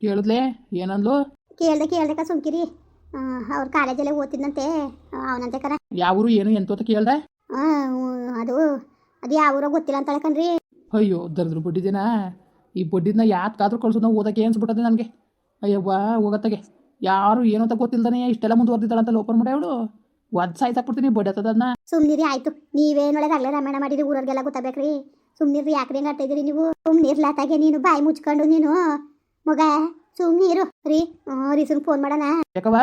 ಕೇಳಿದ್ಲೆ? ಏನಂದ್ಲು? ಕೇಳ್ದೆ ಕೇಳ್ದೆ ಸುಮ್ಕಿರಿ. ಅವ್ರ ಕಾಲೇಜಲ್ಲೇ ಓದ್ತಿದ್ನಂತೆ. ಅವನಂತೆ ಕರ ಯಾವ ಊರು ಏನು ಎಂತ ಕೇಳ್ದೆ? ಅದು ಅದು ಯಾವ ಗೊತ್ತಿಲ್ಲ ಅಂತ ಕಣ್ರಿ. ಅಯ್ಯೋ ದರ್ದ್ರು ಬಡ್ಡಿದೇನಾ ಈ ಬಡ್ಡಿದ್ನ ಯಾತ್ಕಾದ್ರೂ ಕಳ್ಸೋದು ನಾವು ಓದಕ್ಕೆ ಅನ್ಸ್ಬಿಟ್ಟದೆ ನನಗೆ. ಅಯ್ಯವ್ವ ಹೋಗತ್ತಗೆ. ಯಾರು ಏನು ಅಂತ ಗೊತ್ತಿಲ್ದಾನೆ ಇಷ್ಟೆಲ್ಲ ಮುಂದುವರೆದಿದ್ದಾಳೆ ಅಂತ ಲೋಪನ್ ಮಾಡಿ ಅವಳು. ಒದ್ ಸಾಯ್ಸಾಕ್ಬಿಡ್ತೀನಿ ಬಡ್ಡಿ ಹತ್ತದನ್ನ ಸುಮ್ನಿರಿ ಆಯ್ತು. ನೀವೇನೊಳಗಾಗಲೇ ರಾಮಾಯಣ ಮಾಡಿರಿ ಊರವ್ರಿಗೆಲ್ಲ ಗೊತ್ತಬೇಕ್ರಿ ಸುಮ್ನಿರಿ ಯಾಕ್ರಿ ಹಿಂಗೆ ನೀವು? ಸುಮ್ನಿರ್ಲಾತಾಗೆ ನೀನು ಬಾಯಿ ಮುಚ್ಕೊಂಡು ನೀನು. ಮಗ ಸುಮ್ನಿರು ರೀ ರೀಸನ್ ಫೋನ್ ಮಾಡೋಣ. ಯಾಕವ್ವ?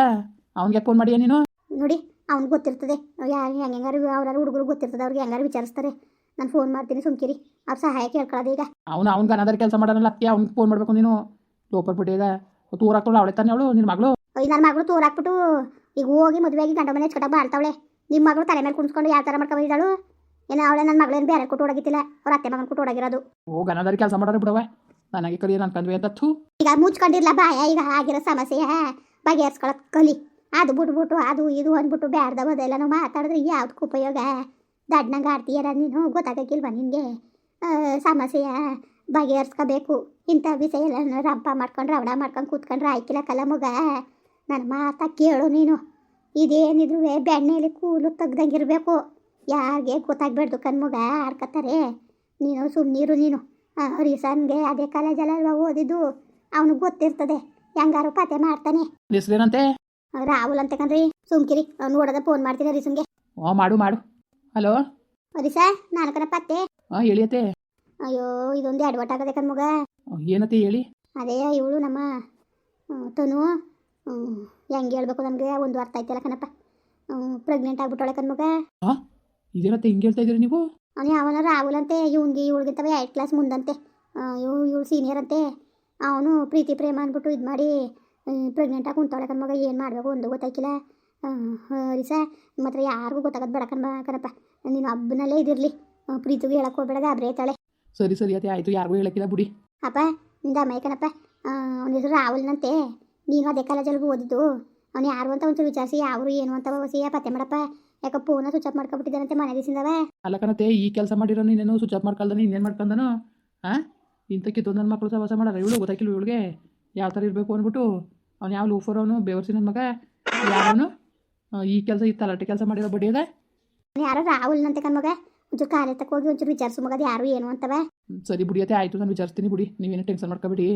ಅವ್ನಿಗೆ ಫೋನ್ ಮಾಡಿಯ ನೀನು? ನೋಡಿ ಅವ್ನಿಗೆ ಗೊತ್ತಿರ್ತದೆ. ಯಾರು ಹೆಂಗಾರು ಅವ್ರಾರು ಹುಡುಗರು ಗೊತ್ತಿರ್ತದೆ. ಅವ್ರಿಗೆ ಹೆಂಗಾರು ವಿಚಾರಿಸ್ತಾರೆ. ನಾನು ಫೋನ್ ಮಾಡ್ತೀನಿ ಸುಮ್ಕಿರಿ ಅವ್ರ ಸಹಾಯ ಕೇಳ್ಕೊಳ್ಳೋದು ಈಗ. ಅವ್ನು ಅವ್ನಿಗೆ ಅನಾದಾರಿ ಕೆಲಸ ಮಾಡೋಣಲ್ಲ ಅತ್ತೆ ಅವ್ನಿಗೆ ಫೋನ್ ಮಾಡಬೇಕು ನೀನು. ಲೋಪರ್ ಬಿಟ್ಟಿದ ತೂರಾಕ್ತಾಳು ಅವಳೆ ತಾನೆ ಅವಳು ನಿನ್ನ ಮಗಳು? ಅಯ್ಯ ನನ್ನ ಮಗಳು ತೋರಾಕ್ಬಿಟ್ಟು ಈಗ ಹೋಗಿ ಮದುವೆಯಾಗಿ ಗಂಡ ಮನೆ ಚಟಕ್ ಬಾಳ್ತಾವಳೆ. ನಿಮ್ಮ ಮಗಳು ತಲೆ ಮೇಲೆ ಕುಣಿಸ್ಕೊಂಡು ಯಾವ ಥರ ಮಾಡ್ಕೊಂಡಿದ್ದಾಳು ಏನೋ ಅವಳೆ ನನ್ನ ಮಗಳೇನು ಬೇರೆ ಕೊಟ್ಟು ಹೋಗಿತ್ತಿಲ್ಲ ಅವ್ರ ಅತ್ತೆ ಮಗನ ಕೊಟ್ಟು ಹೋಗಿರೋದು. ಹೋಗಿ ಗನದಾರಿ ಕೆಲಸ ಮಾಡೋರು ಬಿಡವ ನನಗೆ ಕಲಿಯೋದು ಅನ್ಕೊಂಡ್ವಿ ಅಂತ ಥೂ. ಈಗ ಮುಚ್ಕೊಂಡಿರ್ಲ ಬಾಯ ಈಗ ಆಗಿರೋ ಸಮಸ್ಯೆ ಬಗೆಹರಿಸ್ಕೊಳಕ್ ಕಲಿ. ಅದು ಬಿಟ್ಬಿಟ್ಟು, ಅದು ಇದು ಅಂದ್ಬಿಟ್ಟು ಬ್ಯಾಡ್ದ ಮೊದಲ ಮಾತಾಡಿದ್ರೆ ಯಾವ್ದಕ್ಕೆ ಉಪಯೋಗ? ದಡ್ನಂಗೆ ಆಡ್ತೀಯರ ನೀನು ಗೊತ್ತಾಗಕ್ಕಿಲ್ವ ನಿನಗೆ? ಸಮಸ್ಯೆಯ ಬಗೆಹರಿಸ್ಕೋಬೇಕು. ಇಂಥ ವಿಷಯ ಎಲ್ಲ ರಂಪ ಮಾಡ್ಕೊಂಡು ರವಣ ಮಾಡ್ಕೊಂಡು ಕೂತ್ಕೊಂಡ್ರೆ, ಆಯ್ಕಿಲ್ಲ ಕಲ ಮಗ. ನನ್ನ ಮಾತಾ ಕೇಳು ನೀನು. ಇದೇನಿದ್ರು ಬೆಣ್ಣೆಯಲ್ಲಿ ಕೂಲು ತೆಗ್ದಂಗಿರ್ಬೇಕು ಯಾರಿಗೆ ಗೊತ್ತಾಗ್ಬೇಡ್ದು ಕಣ್ಮಗ ಆಡ್ಕೊತಾರೆ ನೀನು ಸುಮ್ಮನಿರು ನೀನು. ರೀಸನ್ಗೆ ಅದೇ ಕಾಲೇಜಲ್ಲ ಓದಿದ್ದು ಅವನಿಗೆ ಗೊತ್ತಿರ್ತದೆ. ಹೆಂಗಾರು ಪತೆ ಮಾಡ್ತಾನೆ. ಹೆಸ್ರೇನಂತೆ ರಾಹುಲ್ ಅಂತ ಕಣ್ರಿ. ಸುಮ್ಕಿರಿ ನೋಡದ ಫೋನ್ ಮಾಡ್ತೀನಿ ರೀಸನ್ಗೆ ಓ ಮಾಡು ಮಾಡು. ಹಲೋ? ರೀಸಾ ನಾನು ಕಣ ಪತ್ತೆ ಹಾಂ ಹೇಳಿಯತ್ತೆ ಅಯ್ಯೋ ಇದೊಂದು ಅಡ್ವರ್ಟ್ ಆಗದೆ ಕಣ್ಮಗ ಏನತ್ತೆ ಹೇಳಿ? ಅದೇ ಇವಳು ನಮ್ಮ ತನು ಹೆಂಗೆ ಹೇಳ್ಬೇಕು ನನಗೆ? ಒಂದು ಅರ್ಥ ಆಯ್ತಲ್ಲ ಕಣಪ್ಪ. ಪ್ರೆಗ್ನೆಂಟ್ ಆಗ್ಬಿಟ್ಟಳೆ ಕಣ್ಮಗ ಇದೇನತ್ತೆ ಹಿಂಗೆ ಹೇಳ್ತಾ ಇದ್ದೀರಿ ನೀವು? ಅವನು ಅವನ ರಾಹುಲ್ ಅಂತೆ ಇವ್ನಿಗೆ ಇವಳಿಗಿಂತವ ಎರಡ್ ಕ್ಲಾಸ್ ಮುಂದಂತೆ. ಇವ್ ಇವಳು ಸೀನಿಯರ್ ಅಂತೆ. ಅವನು ಪ್ರೀತಿ ಪ್ರೇಮ ಅಂದ್ಬಿಟ್ಟು ಇದು ಮಾಡಿ ಪ್ರೆಗ್ನೆಂಟ್ ಆಗಿ ಕುಂತವಳೆ ಕಣ್ಮಗ ಏನು ಮಾಡಬೇಕು ಒಂದು ಗೊತ್ತಾಯ್ಕಿಲ್ಲ. ರೀಸ ಮಾತ್ರ ಯಾರಿಗೂ ಗೊತ್ತಾಗೋದು ಬೇಡ ಕಣ್ಮ ಕಣಪ್ಪ. ನೀನು ಹಬ್ಬನಲ್ಲೇ ಇದಿರಲಿ. ಪ್ರೀತಿಗೆ ಹೇಳಕ್ಕೆ ಹೋಗ್ಬೇಡ ಗಾಬರಿ ಆಯ್ತಾಳೆ ಸರಿ ಸರಿ ಅದೇ ಆಯಿತು. ಯಾರಿಗೂ ಹೇಳಕ್ಕಿಲ್ಲ ಬುಡಿ. ಅಪ್ಪ ನಿಂದ ಅಮ್ಮ ಕಣಪ್ಪ. ಅವನ ಹೆಸರು ರಾಹುಲ್ನಂತೆ. ನೀನು ಅದೇ ಕಾಲೇಜಲ್ಲಿ ಓದಿದ್ದು. ಅವ್ನು ಯಾರು ಅಂತ ಒಂಚೂರು ವಿಚಾರಿಸಿ ಯಾರು ಏನು ಅಂತ ವಸಿಯ ಪತ್ತೆ ಮಾಡಪ್ಪ. ಯಾಕೆ ಫೋನ ಸ್ವಿಚ್ ಆಫ್ ಮಾಡ್ಕೊಬಿಟ್ಟಿದ್ದಾನಂತೆ ಮನೆ ದಿವಸದವ ಅಲ್ಲ ಕಣತೆ ಈ ಕೆಲಸ ಮಾಡಿರೋ ನೀನೇನು ಸ್ವಿಚ್ ಆಫ್ ಮಾಡ್ಕೊಳ್ದಾನೆ ಇನ್ನೇನು ಮಾಡ್ಕೊಂಡನು ಹಾಂ ಇಂಥ ಕಿತ್ತು ನನ್ನ ಮಕ್ಕಳು ಸಹವಾಸ ಮಾಡಾರ ಇವಳು? ಗೊತ್ತಾಗಿಲ್ಲ ಇವಳಿಗೆ? ಯಾವ ಥರ ಇರಬೇಕು ಅಂದ್ಬಿಟ್ಟು. ಅವ್ನು ಯಾವ ಲೂಫರ್ ಅವನು? ಬೇವರ್ಸಿ ನನ್ನ ಮಗ? ಯಾವನು ಈ ಕೆಲಸ ಇತ್ತಲ್ಲ ತಲಾಟೆ ಕೆಲಸ ಮಾಡಿರೋ ಬಡ್ಡಿ ಅದ? ಅವ್ನು ರಾಹುಲ್ ರಾಹುಲ್ನಂತೆ ಕಣ್ಮಗ ಒಂಚೂರು ಕಾಲ ತಕ್ಕ ಹೋಗಿ ಒಂಚೂರು ವಿಚಾರಿಸು ಮಗದು ಯಾರು ಏನು ಅಂತವ. ಸರಿ ಬುಡಿ ಅತ್ತೆ ಆಯ್ತು ನಾನು ವಿಚಾರಿಸ್ತೀನಿ ಬುಡಿ. ನೀವೇನು ಟೆನ್ಷನ್ ಮಾಡ್ಕೊಬೇಡಿ.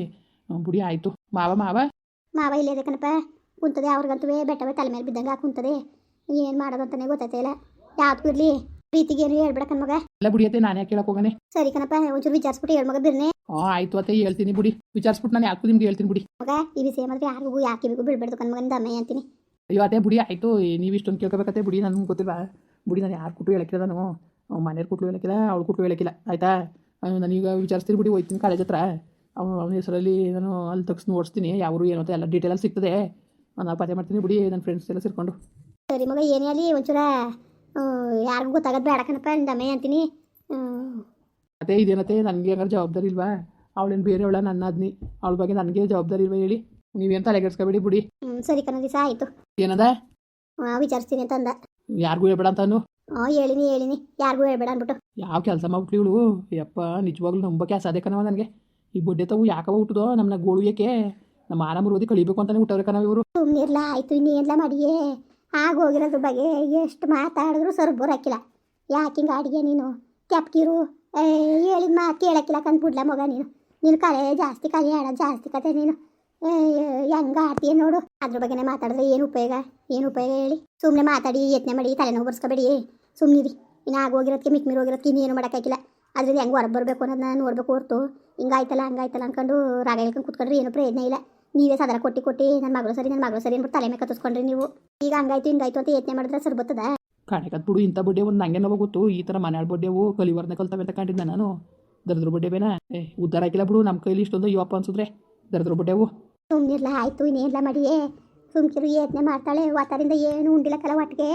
ಬುಡಿ ಆಯ್ತು. ಮಾವ ಮಾವ? ಮಾವ ಇಲ್ಲೇ ಕಣಪ್ಪ. ಕುಂತದೆ ಅವ್ರಿಗಂತೂ ಬೆಟ್ಟವೇ ತಲೆ ಮೇಲೆ ಬಿದ್ದಂಗೆ ಕುಂತದೆ. ಏನು ಮಾಡೋದಂತಾನೆ ಗೊತ್ತಾಯ್ತಾ ಇಲ್ಲ? ಯಾವ್ದು ಬಿಡ್ಲಿ? ಪ್ರೀತಿಗೆ ಏನು ಹೇಳ್ಬೇಡ ಮಗ? ಎಲ್ಲ ಬುಡಿಯತ್ತೆ ನಾನು ಯಾಕೆ ಕೇಳಕ್ಕೆ ಹೋಗನೆ ಸರಿ ಕಣಪ್ಪ ಒಂಚೂರು ವಿಚಾರಿಸ್ಬಿಟ್ಟು ಹೇಳ್ ಮಗ ಬಿರ್ನೆ ಹಾ ಆಯ್ತು ಅತ್ತೆ ಹೇಳ್ತೀನಿ ಬಿಡಿ. ವಿಚಾರಿಸ್ಬಿಟ್ಟು ನಾನು ಯಾಕೆ ನಿಮ್ಗೆ ಹೇಳ್ತೀನಿ ಬಿಡಿ. ಮಗ ಈ ವಿಷಯ ಮಾತ್ರ ಯಾರಿಗೂ ಯಾಕೆ ಬೇಕು ಬೀಳ್ಬೇಡ್ದು ಕಣ್ಮಗನಿಂದ ಅಮ್ಮ ಅಂತೀನಿ. ಅಯ್ಯೋ ಅದೇ ಬುಡಿ ಆಯ್ತು ನೀವು ಇಷ್ಟೊಂದು ಕೇಳ್ಕೊಬೇಕತ್ತೆ ಬುಡಿ ನನಗೆ ಗೊತ್ತಿಲ್ಲ ಬುಡಿ ನಾನು ಯಾರು ಕುಟ್ಟು ಹೇಳಕ್ಕಿಲ್ಲ ನಾನು. ಮನೆಯವ್ರ ಕುಟ್ಟು ಹೇಳಕ್ಕಿಲ್ಲ ಅವಳು ಹೇಳಕಿಲ್ಲ ಹೇಳಕ್ಕಿಲ್ಲ ಆಯ್ತಾ? ನಾನೀಗ ವಿಚಾರಿಸ್ತೀನಿ ಬಿಡಿ ಹೋಯ್ತೀನಿ ಕಾಲೇಜ್ ಹತ್ರ. ಅವ್ನು ಅವನ ಹೆಸರಲ್ಲಿ ನಾನು ಅಲ್ಲಿ ತಗ್ಸಿ ನೋಡಿಸ್ತೀನಿ ಯಾವರು ಏನು ಅಂತ ಎಲ್ಲ ಡೀಟೇಲ್ ಸಿಗ್ತದೆ. ನಾನು ಪತ್ತೆ ಮಾಡ್ತೀನಿ ಬಿಡಿ ನನ್ನ ಫ್ರೆಂಡ್ಸ್ ಎಲ್ಲ ಸೇರಿಕೊಂಡು. ಸರಿ ಮಗ ಏನೇ ಅಲ್ಲಿ ಒಂಚೂರ ಯಾರಿಗೂ ಗೊತ್ತಾಗದ್ ಬೇಡ ಕಣಪ್ಪ ಅಮ್ಮಯ್ಯ ಅಂತೀನಿ. ಅದೇ ಇದೇನತ್ತೆ ನನಗೆ ಏನಾರ ಜವಾಬ್ದಾರಿ ಇಲ್ವಾ? ಅವಳೇನು ಬೇರೆಯವಳ ನನ್ನ ಅದ್ನಿ ಅವಳ ಬಗ್ಗೆ ನನಗೆ ಜವಾಬ್ದಾರಿ ಇಲ್ವಾ ಹೇಳಿ? ನೀವೇನು ತಲೆಗೆಡ್ಸ್ಕೊಬೇಡಿ ಬಿಡಿ. ಹ್ಞೂ ಸರಿ ಕಣ ದಿವಸ ಆಯಿತು. ಏನದ? ವಿಚಾರಿಸ್ತೀನಿ ಅಂತ ಅಂದ. ಯಾರಿಗೂ ಹೇಳ್ಬೇಡ ಅಂತಾನು ಹಾಂ ಹೇಳಿನಿ ಹೇಳಿನಿ. ಯಾರಿಗೂ ಹೇಳ್ಬೇಡ ಅಂದ್ಬಿಟ್ಟು. ಯಾವ ಕೆಲಸ ಮಾಡ್ಬಿಟ್ಲಿ ಇವಳು? ಯಪ್ಪ ನಿಜವಾಗ್ಲೂ ನಂಬಕ್ಕೆ ಸಾಧ್ಯ ಕಣವ ನನಗೆ. ಈ ಬೊಡ್ಡೆ ತಾವು ಯಾಕವ ಹುಟ್ಟದೋ? ನಮ್ಮನ್ನ ಗೋಳು ಏಕೆ? ನಮ್ಮ ಆರಾಮ ಓದಿ ಕಳಿಬೇಕು ಅಂತಾನೆ ಹುಟ್ಟವ್ರೆ ಕಣವ ಇವರು. ಸುಮ್ಮನಿರ್ಲ ಆಯಿತು ಇನ್ನೇನ್ಲ ಮಾಡಿಯೇ? ಆಗೋಗಿರೋದ್ರ ಬಗ್ಗೆ. ಎಷ್ಟು ಮಾತಾಡಿದ್ರು ಸರ್ ಬರೋಕ್ಕಿಲ್ಲ ಯಾಕೆ ಹಿಂಗೆ ಅಡುಗೆ ನೀನು? ಕೆಪ್ಕಿರು. ಹೇಳಿದ ಮಾತು ಕೇಳಕ್ಕಿಲ್ಲ ಕಂದ್ಬಿಡ್ಲ ಮಗ ನೀನು. ನೀನು ಕಲೆ ಜಾಸ್ತಿ ಕಲೆ ಆಡೋದು ಜಾಸ್ತಿ ಕತೆ ನೀನು. ಹೆಂಗೆ ಆಡ್ತೀಯ ನೋಡು. ಅದ್ರ ಬಗ್ಗೆನೇ ಮಾತಾಡಿದ್ರೆ ಏನು ಉಪಯೋಗ? ಏನು ಉಪಯೋಗ ಹೇಳಿ? ಸುಮ್ಮನೆ ಮಾತಾಡಿ, ಯತ್ನೆ ಮಾಡಿ, ತಲೆನೋವು ಬರ್ಸ್ಕೊಬೇಡಿ ಸುಮ್ಮನಿರಿ ಇನ್ನು ಆಗೋಗಿರೋದಕ್ಕೆ ಮಿಕ್ ಮೀರೋಗಿರೋದಕ್ಕೆ ಇನ್ನೇನು ಮಾಡೋಕ್ಕಾಗಿಲ್ಲ ಅದರಿಂದ ಹೆಂಗೆ ಹೊರಗೆ ಬರಬೇಕು ಅನ್ನೋದನ್ನ ನೋಡಬೇಕು ಹೊರತು. ಹಿಂಗಾಯ್ತಲ್ಲ ಹಂಗಾಯ್ತಲ್ಲ ಅಂದ್ಕೊಂಡು ರಾಗ ಹೇಳ್ಕೊಂಡು ಕೂತ್ಕೊಂಡ್ರೆ ಏನು ಪ್ರಯೋಜನ ಇಲ್ಲ. ನೀವೇ ಸದರ ಕೊಟ್ಟಿ ಕೊಟ್ಟಿ ನನ್ನ ಮಗಳು ಸರಿ ನನ್ನ ಮಗಳು ಸರಿ ಅಂದ್ಬಿಟ್ಟು ತಲೆ ಮೇಲೆ ಕತ್ತಿಸ್ಕೊಂಡ್ರಿ ನೀವು. ಈಗ ಹಂಗಾಯ್ತು ಹಿಂಗಾಯ್ತು ಅಂತ ಯತ್ನೆ ಮಾಡಿದ್ರೆ ಸರ್ ಬರ್ತದ? ಕಾಣಕತ್ ಬಿಡು ಇಂಥ ಬಡ್ಡೆ ಒಂದು ನಂಗೆ ನೋವು ಗೊತ್ತು. ಈ ಥರ ಮನೆ ಬಡ್ಡೆವು ಕಲಿವರ್ನ ಕಲ್ತವೆ ಅಂತ ಕಂಡಿದ್ದೆ ನಾನು. ದರದ್ರ ಬಡ್ಡೆ ಬೇನ? ಏ ಉದ್ದಾರ ಹಾಕಿಲ್ಲ ಬಿಡು ನಮ್ಮ ಕೈಲಿ ಇಷ್ಟೊಂದು ಇವಪ್ಪ ಅನ್ಸಿದ್ರೆ. ದರದ್ರ ಬಡ್ಡೆವು. ಸುಮ್ಮನಿರ್ಲ ಆಯ್ತು ಇನ್ನೇನ್ಲ ಮಾಡಿಯೇ. ಸುಮ್ಕಿರು ಯತ್ನೆ ಮಾಡ್ತಾಳೆ ವಾತಾರಿಂದ ಏನು ಉಂಡಿಲ್ಲ ಕಲ ಒಟ್ಟಿಗೆ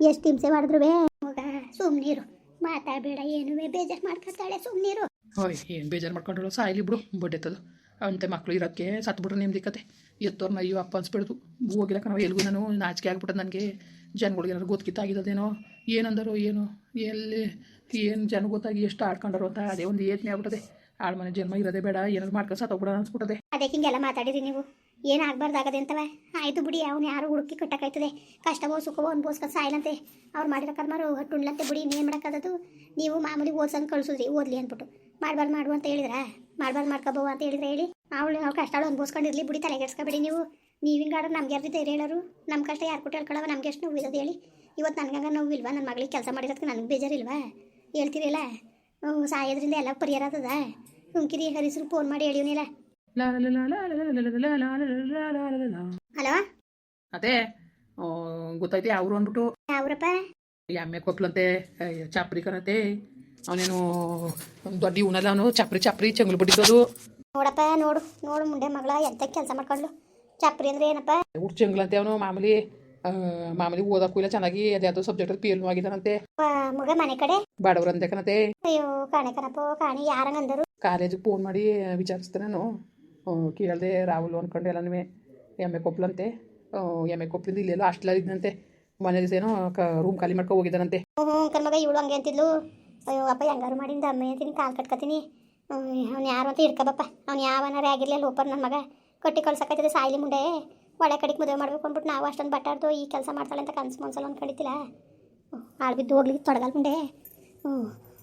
ಎಷ್ಟು ಹಿಂಸೆ ಮಾಡಿದ್ರು ಮಗ ಸುಮ್ಮನಿರು ಮಾತಾಡಬೇಡ ಏನು ಬೇಜಾರು ಮಾಡ್ಕೊತಾಳೆ ಸುಮ್ಮನಿರು ಹೋಯ್ ಏನು ಬೇಜಾರು ಮಾಡ್ಕೊಂಡ್ರು ಸಾಯ್ಲಿ ಬಿಡು ಬಡ್ಡೆತದು ಅಂತೆ ಮಕ್ಕಳು ಇರೋಕ್ಕೆ ಸತ್ತು ಬಿಡ್ರು ನಿಮ್ದು ಕತೆ. ಎತ್ತೋರ್ನ ಅಯ್ಯೋ ಅಪ್ಪ ಅನ್ಸ್ಬಿಡ್ದು. ಹೋಗಿಲ್ಲ ನಾವು ಎಲ್ಗೂ ನಾನು ನಾಚಿಕೆ ಆಗ್ಬಿಟ್ಟದ ನನಗೆ. ಜನಗಳಿಗೆ ಏನಾದ್ರು ಗೊತ್ತಿತ್ತಾಗಿದ್ದೇನೋ ಏನಂದರು ಏನು? ಎಲ್ಲಿ? ಏನು ಜನ ಗೊತ್ತಾಗಿ ಎಷ್ಟು ಆಡ್ಕೊಂಡರು ಅಂತ ಅದೇ ಒಂದು ಯೋಚನೆ ಆಗ್ಬಿಟ್ಟದೆ. ಆಳು ಮನೆ ಜನ್ಮ ಇರೋದೇ ಬೇಡ, ಏನಾದ್ರು ಮಾಡ್ಕೊಂಡು ಸತ್ತೋಗ್ಬಿಡ ಅನ್ಸ್ಬಿಟ್ಟದೆ. ಅದಕ್ಕೆ ಹಿಂಗೆಲ್ಲ ಮಾತಾಡಿದ್ರಿ ನೀವು. ಏನು ಆಗ್ಬಾರ್ದಾಗದೆ ಅಂತವ ಆಯ್ತು ಬಿಡಿ, ಅವ್ನು ಯಾರು ಹುಡುಕಿ ಕಟ್ಟಕ್ಕಾಯ್ತದೆ. ಕಷ್ಟವೋ ಸುಖವೋ ಅನ್ಬೋಸ್ಕೊಂಡು ಸಾಯ್ಲಂತೆ. ಅವ್ರು ಮಾಡಿರೋ ಕರ್ಮಾರು ಹಟ್ಟುಣ್ಲಂತೆ ಬಿಡಿ ಇನ್ನೇನು ಮಾಡೋಕ್ಕಾದದು ನೀವು ಮಾಮೂಲಿ ಓದ್ಸಂಗೆ ಕಳಿಸಿದ್ರಿ, ಓದ್ಲಿ ಅಂದ್ಬಿಟ್ಟು. ಮಾಡ್ಬಾರ್ದು ಮಾಡು ಅಂತ ಹೇಳಿದ್ರಾ? ಮಾಡ್ಬಾರ್ದು ಮಾಡ್ಕೋಬೋ ಅಂತ ಹೇಳಿದ್ರೆ ಹೇಳಿ ನಾವು ಅವ್ಳು ಕಷ್ಟಗಳು ಅನ್ಭವಿಸ್ಕೊಂಡಿರಲಿ ಬಿಡಿ ತಲೆಗೆಡ್ಸ್ಕೊಬೇಡಿ ನೀವು ನೀವಿಂಗ್ ಗಾಡ ನಮ್ಗೆ ಯಾರು ಧೈರ್ಯ ಹೇಳೋರು ನಮ್ಮ ಕಷ್ಟ ಯಾರು ಕೊಟ್ಟು ನಮ್ಗೆ ಎಷ್ಟು ನೋವು ಇರೋದು ಹೇಳಿ ಇವತ್ತು ನನಗಂಗ ನೋವು ಇಲ್ವಾ ನನ್ನ ಮಗಳಿಗೆ ಕೆಲಸ ಮಾಡಿರೋದಕ್ಕೆ ನನಗೆ ಬೇಜಾರಿಲ್ವಾ ಹೇಳ್ತೀರಿಲ್ಲ ಹ್ಞೂ ಸಾಯೋದ್ರಿಂದ ಎಲ್ಲ ಪರಿಹಾರ ಆಗ್ತದ ಹುಂಕಿರಿ ಹರಿಸ್ರು ಫೋನ್ ಮಾಡಿ ಹೇಳಿವನಿಲ್ಲ ಹಲೋ ಅದೇ ಗೊತ್ತೈತಿ ಅವ್ರು ಅಂದ್ಬಿಟ್ಟು ಯಾವ್ರಪ್ಪ ಎಮ್ಮೆ ಕೊಪ್ಲಂತೆ ಚಾಪ್ರಿಕರತೆ ಅವನೇನು ದೊಡ್ಡ ಇವನಲ್ಲ ಅವನು ಚಾಪ್ರಿ ಚಾಪ್ರಿ ಬಿಟ್ಟಿದ್ದದು ನೋಡಪ್ಪ ನೋಡು ನೋಡು ಮುಂಡೆ ಮಗಳ ಎಂತ ಕೆಲಸ ಮಾಡ್ಕೊಂಡು ಚಪ್ರಿ ಅಂದ್ರೆ ಏನಪ್ಪ? ಹುಟ್ಟು ಚಂಗ್ಲಂತೆ ಅವನು ಮಾಮೂಲಿ ಮಾಮೂಲಿ ಓದಕ್ಕೂ ಇಲ್ಲ ಚೆನ್ನಾಗಿ ಅದ್ಯಾವುದೋ ಸಬ್ಜೆಕ್ಟ್ ಪಿ ಎಲ್ ಆಗಿದ್ದಾನಂತೆ. ಮಗ ಮನೆ ಕಡೆ? ಬಾಡವ್ರಂತೆ ಕಣತೆ. ಅಯ್ಯೋ ಕಾಣೆ ಕಣಪ್ಪ ಕಾಣೆ ಯಾರಂಗ ಅಂದರು? ಕಾಲೇಜಿಗೆ ಫೋನ್ ಮಾಡಿ ವಿಚಾರಿಸ್ದೆ ನಾನು. ಕೇಳಿದೆ ರಾಹುಲ್ ಅಂದ್ಕೊಂಡು ಎಲ್ಲನೂ ಎಮ್ಮೆ ಕೊಪ್ಲಂತೆ. ಎಮ್ಮೆ ಕೊಪ್ಲಿಂದ ಇಲ್ಲೆಲ್ಲೋ ಇದ್ದಂತೆ ಮನೇಲಿ ಏನೋ ರೂಮ್ ಖಾಲಿ ಮಾಡ್ಕೊ ಹೋಗಿದ್ದಾನಂತೆ. ಹ್ಞೂ ಕಣ್ಮಗ ಇವಳು ಹಂಗೆ ಅಂತಿದ್ಲು. ಅಯ್ಯೋ, ಅಪ್ಪ, ಹೆಂಗಾರು ಮಾಡಿಂದ? ಅಮ್ಮ ಅಂತೀನಿ, ಕಾಲು ಕಟ್ಕೊತೀನಿ. ಅವ್ನು ಯಾರು ಅಂತ ಇರ್ಕಬಪ್ಪ ಅವ್ನು ಯಾವನಾರೇ ಆಗಿರಲಿ ಲೋಪರ್ ನನ್ನ ಮಗ. ಕಟ್ಟಿ ಕಳ್ಸಕತ್ತಿದೆ ಸಾಯಿಲಿ ಮುಂಡೆ ಒಳ್ಳೆ ಕಡೆಗೆ ಮದುವೆ ಮಾಡ್ಬೇಕು ಅಂದ್ಬಿಟ್ಟು ನಾವು ಅಷ್ಟೊಂದು ಬಟ್ಟಾಡ್ದು ಈ ಕೆಲಸ ಮಾಡ್ತಾಳೆ ಅಂತ ಕನ್ಸು ಮನ್ಸಲ್ಲ ಆಳು ಬಿದ್ದು ಹೋಗ್ಲಿಕ್ಕೆ ತೊಡಗಲ್ ಮುಂಡೆ ಹ್ಞೂ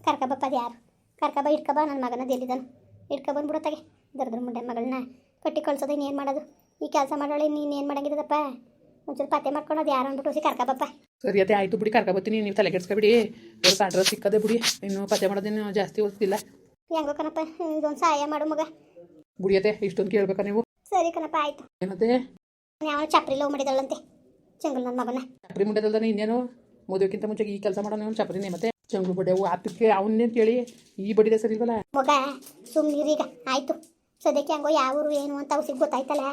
ಕರ್ಕಬಪ್ಪ ಅದು ಯಾರು? ಕರ್ಕಬ ಇಟ್ಕಬ ನನ್ನ ಮಗನ ಎಲ್ಲಿದ್ದಾನು. ಇಟ್ಕೊಬಂದ್ಬಿಡತ್ತಾಗೆ ದರ್ದ್ರ ಮುಂಡೆ ಮಗಳನ್ನ. ಕಟ್ಟಿ ಕಳ್ಸೋದು ಇನ್ನೇನು ಮಾಡೋದು? ಈ ಕೆಲಸ ಮಾಡೋಳೆ, ನೀನು ಏನು ಮಾಡಂಗಿದ್ದಪ್ಪ ಒಂಚೂರು ಪತ್ತೆ ಮಾಡ್ಕೊಂಡು ಅದು ಯಾರು ಅಂದ್ಬಿಟ್ಟು ಕರ್ಕ ಕರ್ಕಬಪ್ಪ ಸರಿ ಅದೇ ಆಯಿತು ಬಿಡಿ ಕರ್ಕೊಬತ್ತೀನಿ ನೀವು ತಲೆ ಕೆಡ್ಸ್ಕೊಬಿಡಿ ಇವ್ರ ಅಡ್ರೆಸ್ ಸಿಕ್ಕದೆ ಬಿಡಿ. ಇನ್ನು ಪತ್ತೆ ಮಾಡೋದೇನು ಜಾಸ್ತಿ ಓದ್ತಿಲ್ಲ. ಹೆಂಗೋ ಕಣಪ್ಪ ಇದೊಂದು ಸಹಾಯ ಮಾಡು ಮಗ. ಬುಡಿಯತೆ ಇಷ್ಟೊಂದು ಕೇಳ್ಬೇಕಾ ನೀವು? ಸರಿ ಕಣಪ್ಪ ಆಯ್ತು. ಏನತ್ತೆ ಯಾವ ಚಪ್ರಿ ಲವ್ ಮಾಡಿದಳಂತೆ. ಚಂಗಲ್ ನನ್ನ ಮಗನ. ಚಪ್ರಿ ಮುಂಡೆದಲ್ದಾನೆ ಇನ್ನೇನು ಮದುವೆಕ್ಕಿಂತ ಮುಂಚೆ ಈ ಕೆಲಸ ಮಾಡೋಣ ಚಪ್ರಿನೇ ಮತ್ತೆ ಚಂಗ್ಳು ಬಡ್ಡೆ ಆತಕ್ಕೆ ಅವನ್ನೇನು ಕೇಳಿ? ಈ ಬಡಿದೆ ಸರಿ ಇಲ್ವಲ್ಲ? ಮಗ ಸುಮ್ಮನಿರೀಗ ಆಯ್ತು. ಸದ್ಯಕ್ಕೆ ಹಂಗೋ ಯಾವ ಊರು ಏನು ಅಂತ ಸಿಗ್ ಗೊತ್ತಾಯ್ತಲ್ಲ.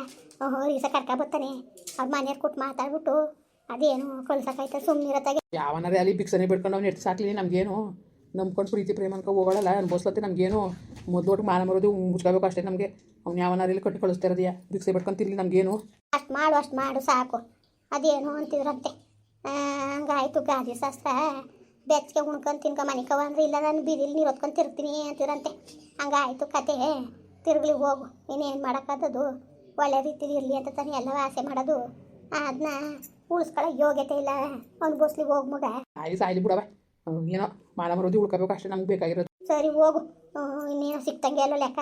ಓಹೋ ರೀಸ ಕರ್ಕ ಬರ್ತಾನೆ. ಅವ್ರ ಮನೆಯವ್ರು ಕೊಟ್ಟು ಮಾತಾಡ್ಬಿಟ್ಟು ಅದೇನು ಕಳ್ಸಕ್ಕಾಯ್ತಲ್ಲ ಸುಮ್ಮನೆ ಇರತ್ತಾಗೆ ಯಾವನಾರೇ ಅಲ್ಲಿ ಭಿಕ್ಷನೆ ಬಿಡ್ಕೊಂಡು ಅವ್ನು ಎಷ್ಟು ಸಾಕ್ಲಿ ನಮಗೇನು? ನಂಬ್ಕೊಂಡು ಪ್ರೀತಿ ಪ್ರೇಮ ಅನ್ಕೊ ಹೋಗೋಳಲ್ಲ ಅನ್ಬೋಸ್ಲತ್ತೆ ನಮಗೇನು? ಮೊದಲು ಮಾನ ಮರೋದು ಮುಚ್ಕೋಬೇಕು ಅಷ್ಟೇ ನಮಗೆ. ಅವ್ನು ಯಾವನಾರಲ್ಲಿ ಕಟ್ಟಿ ಕಳಿಸ್ತಾ ಇರೋದಿಯಾ? ಭಿಕ್ಷೆ ಬಿಡ್ಕೊಂಡು ನಮ್ಗೇನು ನಮಗೇನು? ಅಷ್ಟು ಮಾಡು ಅಷ್ಟು ಮಾಡು ಸಾಕು. ಅದೇನು ಅಂತಿದ್ರಂತೆ. ಹಂಗಾಯ್ತು ಗಾದಿ ಶಾಸ್ತ್ರ. ಬೆಚ್ಚಗೆ ಉಣ್ಕೊಂಡು ತಿನ್ಕೊ ಮನಿಕವ ಅಂದ್ರೆ ಇಲ್ಲ ನಾನು ಬೀದಿಲಿ ನೀರು ಹೊತ್ಕೊಂಡು ತಿರ್ತೀನಿ ಅಂತಿದ್ರಂತೆ. ಹಂಗಾಯ್ತು ಕತೆ. ತಿರುಗ್ಲಿ ಹೋಗು. ಇನ್ನೇನು ಮಾಡೋಕ್ಕಾದದು ಒಳ್ಳೆ ರೀತಿಲಿ ಇರಲಿ ಅಂತ ತಾನೇ ಎಲ್ಲ ಆಸೆ ಮಾಡೋದು. ಅದನ್ನ ಉಳಿಸ್ಕೊಳ್ಳೋ ಯೋಗ್ಯತೆ ಇಲ್ಲ. ಅವ್ನು ಬಸ್ಲಿ ಹೋಗ್ ಮಗ. ಆಯ್ತು ಸಾಯ್ಲಿ ಬಿಡವ ಏನೋ ಮಾನ ಮರೋದು ಉಳ್ಕೋಬೇಕು ಅಷ್ಟೇ ನಮ್ಗೆ ಬೇಕಾಗಿರೋದು. ಸರಿ ಹೋಗು. ಇನ್ನೇನೋ ಸಿಕ್ತಂಗೆ ಅಲ್ಲ ಲೆಕ್ಕ.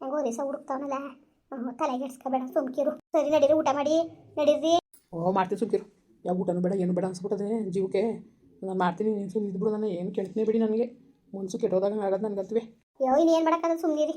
ಹೆಂಗೋ ದಿವಸ ಹುಡುಕ್ತಾವನಲ್ಲ. ತಲೆಗೆಡ್ಸ್ಕೋಬೇಡ ಸುಮ್ಕಿರು. ಸರಿ ನಡೀರಿ ಊಟ ಮಾಡಿ. ನಡೀರಿ. ಓ ಮಾಡ್ತೀನಿ ಸುಮ್ಕಿರು. ಯಾವ ಊಟನೂ ಬೇಡ ಏನು ಬೇಡ ಅನ್ಸ್ಬಿಟ್ಟದೆ ಜೀವಕ್ಕೆ. ನಾನು ಮಾಡ್ತೀನಿ ನೀನು ಸುಮ್ಮನೆ ಇದ್ಬಿಡು ನಾನು ಏನು ಕೇಳ್ತೀನಿ ಬಿಡಿ ನನಗೆ. ಮನ್ಸು ಕೆಟ್ಟೋದಾಗ ಆಗೋದು ನನಗಂತವೆ. ಯೋ ಇನ್ನೇನು ಮಾಡೋಕ್ಕಾಗಲ್ಲ ಸುಮ್ಮನಿರಿ